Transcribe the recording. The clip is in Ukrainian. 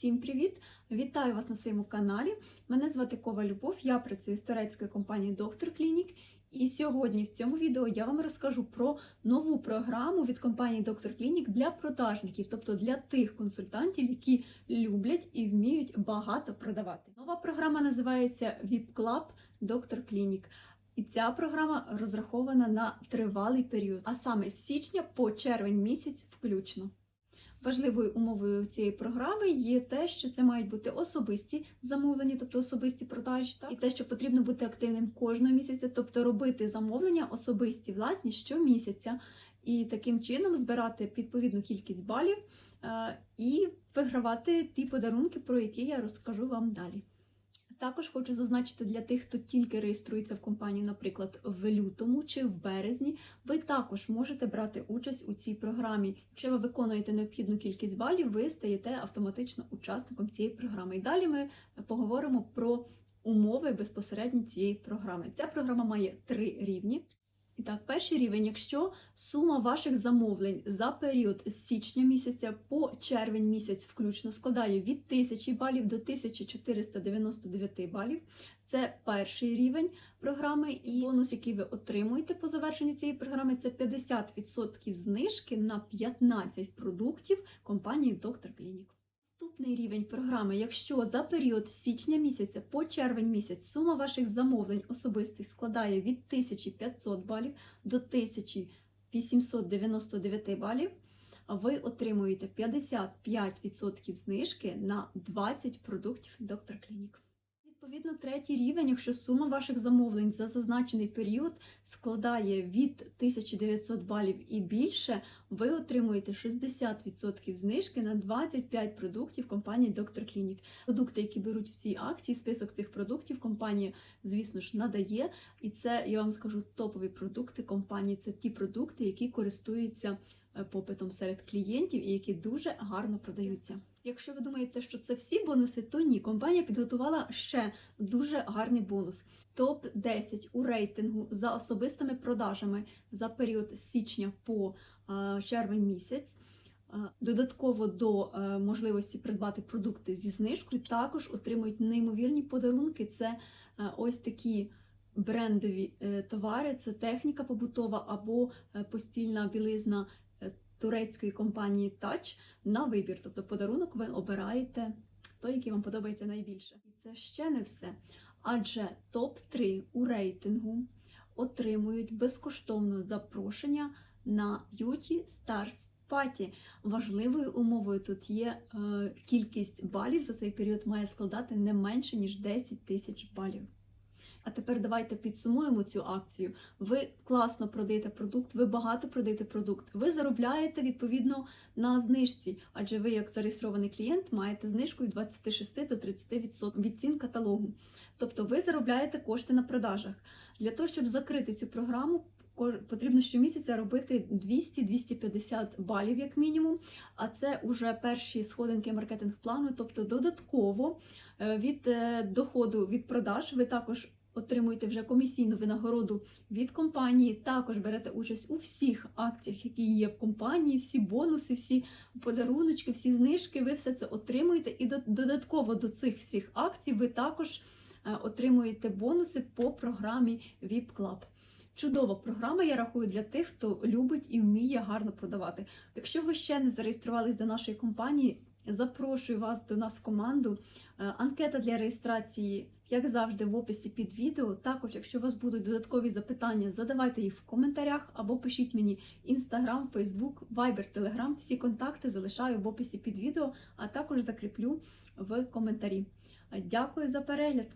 Всім привіт! Вітаю вас на своєму каналі. Мене звати Кова Любов, я працюю з турецької компанії Доктор Клінік. І сьогодні в цьому відео я вам розкажу про нову програму від компанії Доктор Клінік для продажників, тобто для тих консультантів, які люблять і вміють багато продавати. Нова програма називається VIP Club Доктор Клінік. І ця програма розрахована на тривалий період, а саме з січня по червень місяць включно. Важливою умовою цієї програми є те, що це мають бути особисті замовлення, тобто особисті продажі, так? і те, що потрібно бути активним кожного місяця, тобто робити замовлення особисті власні щомісяця, і таким чином збирати відповідну кількість балів е, і вигравати ті подарунки, про які я розкажу вам далі. Також хочу зазначити для тих, хто тільки реєструється в компанії, наприклад, в лютому чи в березні, ви також можете брати участь у цій програмі. Якщо ви виконуєте необхідну кількість балів, ви стаєте автоматично учасником цієї програми. І далі ми поговоримо про умови безпосередньо цієї програми. Ця програма має три рівні. І так, перший рівень, якщо сума ваших замовлень за період з січня місяця по червень місяць включно складає від 1000 балів до 1499 балів, це перший рівень програми, і бонус, який ви отримуєте по завершенню цієї програми, це 50% знижки на 15 продуктів компанії Доктор Клінік. Наступний рівень програми, якщо за період з січня місяця по червень місяць сума ваших замовлень особистих складає від 1500 балів до 1899 балів, ви отримуєте 55% знижки на 20 продуктів Доктор Клінік. Відповідно, третій рівень, якщо сума ваших замовлень за зазначений період складає від 1900 балів і більше, ви отримуєте 60% знижки на 25 продуктів компанії Доктор Клінік. Продукти, які беруть всі акції, список цих продуктів компанія, звісно ж, надає. І це я вам скажу топові продукти компанії. Це ті продукти, які користуються попитом серед клієнтів і які дуже гарно продаються. Якщо ви думаєте, що це всі бонуси, то ні. Компанія підготувала ще дуже гарний бонус. Топ 10 у рейтингу за особистими продажами за період січня по е, червень місяць. Е, Додатково до е, можливості придбати продукти зі знижкою, також отримують неймовірні подарунки. Це е, ось такі брендові е, товари, це техніка побутова або е, постільна білизна е, турецької компанії Touch на вибір. Тобто подарунок ви обираєте той, який вам подобається найбільше. І це ще не все. Адже топ-3 у рейтингу отримують безкоштовно запрошення на Beauty Stars Party. Важливою умовою тут є е, кількість балів за цей період має складати не менше ніж 10 тисяч балів. А тепер давайте підсумуємо цю акцію. Ви класно продаєте продукт, ви багато продаєте продукт. Ви заробляєте відповідно на знижці, адже ви, як зареєстрований клієнт, маєте знижку від 26 до 30% від цін каталогу. Тобто ви заробляєте кошти на продажах. Для того, щоб закрити цю програму, потрібно щомісяця робити 200-250 балів, як мінімум. А це вже перші сходинки маркетинг-плану, тобто додатково від доходу від продаж ви також отримуєте вже комісійну винагороду від компанії. Також берете участь у всіх акціях, які є в компанії, всі бонуси, всі подаруночки, всі знижки. Ви все це отримуєте. І додатково до цих всіх акцій ви також отримуєте бонуси по програмі VIP Club. Чудова програма, я рахую, для тих, хто любить і вміє гарно продавати. Якщо ви ще не зареєструвались до нашої компанії, запрошую вас до нас в команду. Анкета для реєстрації, як завжди, в описі під відео. Також, якщо у вас будуть додаткові запитання, задавайте їх в коментарях або пишіть мені Instagram, Facebook, Viber, Telegram. Всі контакти залишаю в описі під відео, а також закріплю в коментарі. Дякую за перегляд!